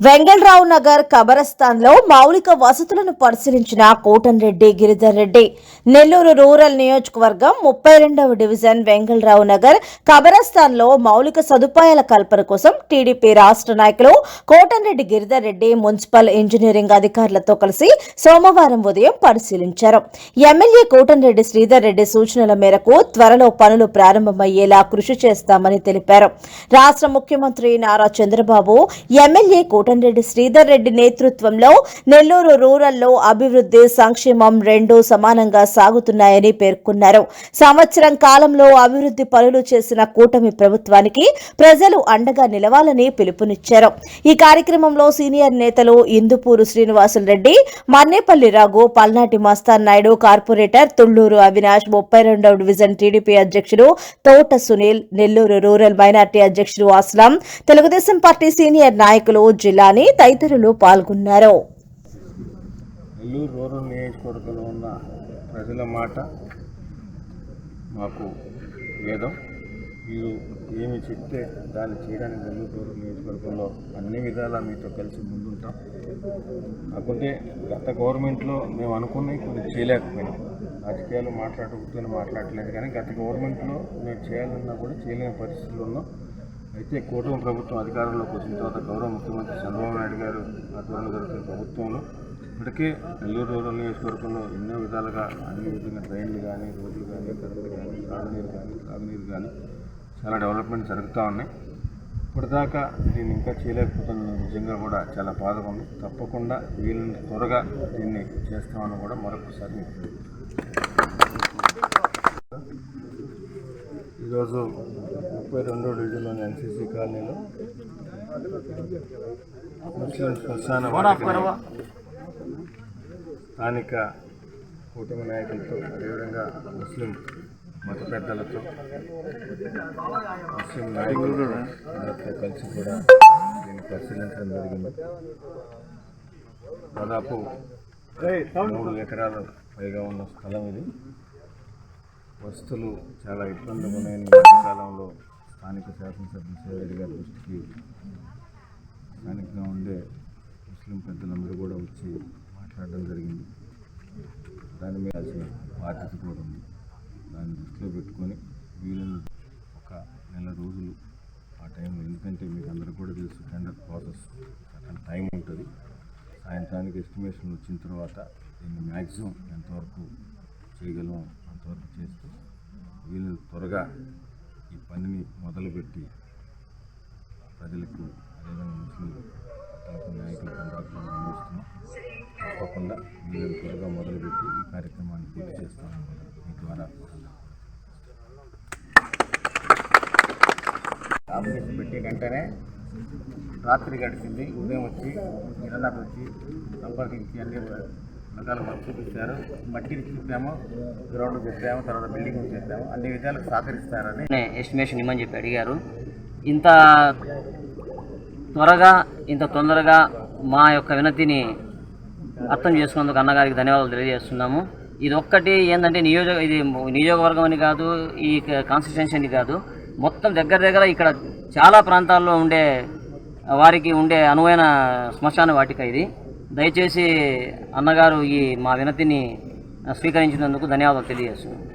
వెంగళరావు నగర్ కబరస్థాన్లో మౌలిక వసతులను పరిశీలించిన కోటన్రెడ్డి గిరిధర్ రెడ్డి. నెల్లూరు రూరల్ నియోజకవర్గం ముప్పై రెండవ డివిజన్ వెంగళరావు నగర్ కబరస్థాన్లో మౌలిక సదుపాయాల కల్పన కోసం టీడీపీ రాష్ట్ర నాయకులు కోటన్రెడ్డి గిరిధర్ రెడ్డి మున్సిపల్ ఇంజనీరింగ్ అధికారులతో కలిసి సోమవారం ఉదయం పరిశీలించారు. ఎమ్మెల్యే కోటన్రెడ్డి శ్రీధర్ రెడ్డి సూచనల మేరకు త్వరలో పనులు ప్రారంభమయ్యేలా కృషి చేస్తామని తెలిపారు. రాష్ట్ర ముఖ్యమంత్రి నారా చంద్రబాబు ఎమ్మెల్యే కోటంరెడ్డి శ్రీధర్ రెడ్డి నేతృత్వంలో నెల్లూరు రూరల్లో అభివృద్ధి సంక్షేమం రెండూ సమానంగా సాగుతున్నాయని పేర్కొన్నారు. సంవత్సరం కాలంలో అభివృద్ధి పనులు చేసిన కూటమి ప్రభుత్వానికి ప్రజలు అండగా నిలవాలని పిలుపునిచ్చారు. ఈ కార్యక్రమంలో సీనియర్ నేతలు ఇందుపూరు శ్రీనివాసులు రెడ్డి మన్నేపల్లి రాఘు పల్నాటి మస్తాన్ నాయుడు కార్పొరేటర్ తుళ్ళూరు అవినాష్ ముప్పై రెండవ డివిజన్ టీడీపీ అధ్యక్షుడు తోట సునీల్ నెల్లూరు రూరల్ మైనార్టీ అధ్యక్షుడు అస్లాం తెలుగుదేశం పార్టీ సీనియర్ నాయకులు జిల్లా జిల్లాని తదితరులు పాల్గొన్నారు. నెల్లూరు రూరల్ నియోజకవర్గంలో ఉన్న ప్రజల మాట మాకు వేదం. మీరు ఏమి చెప్తే దాన్ని చేయడానికి నెల్లూరు నియోజకవర్గంలో అన్ని విధాలా మీతో కలిసి ముందుంటాం. కాకుంటే గత గవర్నమెంట్లో మేము అనుకున్నవి కొన్ని చేయలేకపోయినాం. రాజకీయాలు మాట్లాడుకుంటూనే మాట్లాడలేదు కానీ గత గవర్నమెంట్లో మేము చేయాలన్నా కూడా చేయలేని పరిస్థితులు ఉన్నాం. అయితే కూటమి ప్రభుత్వం అధికారంలోకి వచ్చిన తర్వాత గౌరవ ముఖ్యమంత్రి చంద్రబాబు నాయుడు గారు ఆధ్వర్యంలో జరుగుతున్న ప్రభుత్వంలో ఇప్పటికే నెల్లూరు రూరల్ నియోజకవర్గంలో ఎన్నో విధాలుగా అన్ని విధంగా ట్రైన్లు కానీ రోడ్లు కానీ కరెంటు కానీ తాగునీరు కానీ తాగునీరు కానీ చాలా డెవలప్మెంట్ జరుగుతూ ఉన్నాయి. ఇప్పటిదాకా దీన్ని ఇంకా చేయలేకపోతున్న నిజంగా కూడా చాలా బాధగా ఉంది. తప్పకుండా వీళ్ళని త్వరగా దీన్ని చేస్తామని కూడా మరొకసారి ఈరోజు ముప్పై రెండో డివిజన్లోని ఎన్సీసీ కాలనీలో ముస్లిం శ్మశాన స్థానిక కూటమి నాయకులతో అదేవిధంగా ముస్లిం మత పెద్దలతో ముస్లిం నాయకులతో అందరితో కలిసి కూడా దీన్ని పరిశీలించడం జరిగింది. దాదాపు మూడు ఎకరాల పైగా ఉన్న స్థలం ఇది. వస్తువులు చాలా ఇబ్బందిగా ఉన్నాయని మధ్యకాలంలో స్థానిక శాసనసభ్యులు సేవరెడ్డి గారి దృష్టికి స్థానికంగా ఉండే ముస్లిం పెద్దలందరూ కూడా వచ్చి మాట్లాడడం జరిగింది. దాని మీద బాధ్యత కూడా ఉంది. దాన్ని దృష్టిలో పెట్టుకొని వీళ్ళని ఒక నెల రోజులు ఆ టైంలో ఎందుకంటే మీకు అందరూ కూడా తెలుసు టెండర్ ప్రాసెస్ అక్కడ టైం ఉంటుంది. సాయంత్రానికి ఎస్టిమేషన్ వచ్చిన తర్వాత దీన్ని మ్యాక్సిమం ఎంతవరకు చేయగలం అంతవరకు చేస్తూ వీళ్ళు త్వరగా ఈ పనిని మొదలుపెట్టి ప్రజలకు అదేవిధంగా ముస్లిం తరపు నాయకులకు అందరికీ అందిస్తున్నాం. తప్పకుండా వీళ్ళని త్వరగా మొదలుపెట్టి ఈ కార్యక్రమాన్ని పూర్తి చేస్తాను మీ ద్వారా అప్లికేషన్ పెట్టి వెంటనే రాత్రి గడిచింది. ఉదయం వచ్చి ఇళ్ళకి వచ్చి సంప్రదించి అన్ని రకాల వర్క్ చూపిస్తారు. మట్టిని చూపాము గ్రౌండ్ చెప్పాము తర్వాత బిల్డింగ్ చెప్పాము. అన్ని విధాలకు సహకరిస్తారని. ఎస్టిమేషన్ ఇమ్మని చెప్పి అడిగారు. ఇంత త్వరగా ఇంత తొందరగా మా యొక్క వినతిని అర్థం చేసుకున్నందుకు అన్నగారికి ధన్యవాదాలు తెలియజేస్తున్నాము. ఇది ఒక్కటి ఏంటంటే నియోజక ఇది నియోజకవర్గం అని కాదు ఈ కాన్స్టిట్యున్సీ అని కాదు. మొత్తం దగ్గర దగ్గర ఇక్కడ చాలా ప్రాంతాల్లో ఉండే వారికి ఉండే అనువైన శ్మశాన వాటిక ఇది. దయచేసి అన్నగారు ఈ మా వినతిని స్వీకరించినందుకు ధన్యవాదాలు తెలియజేస్తున్నాను.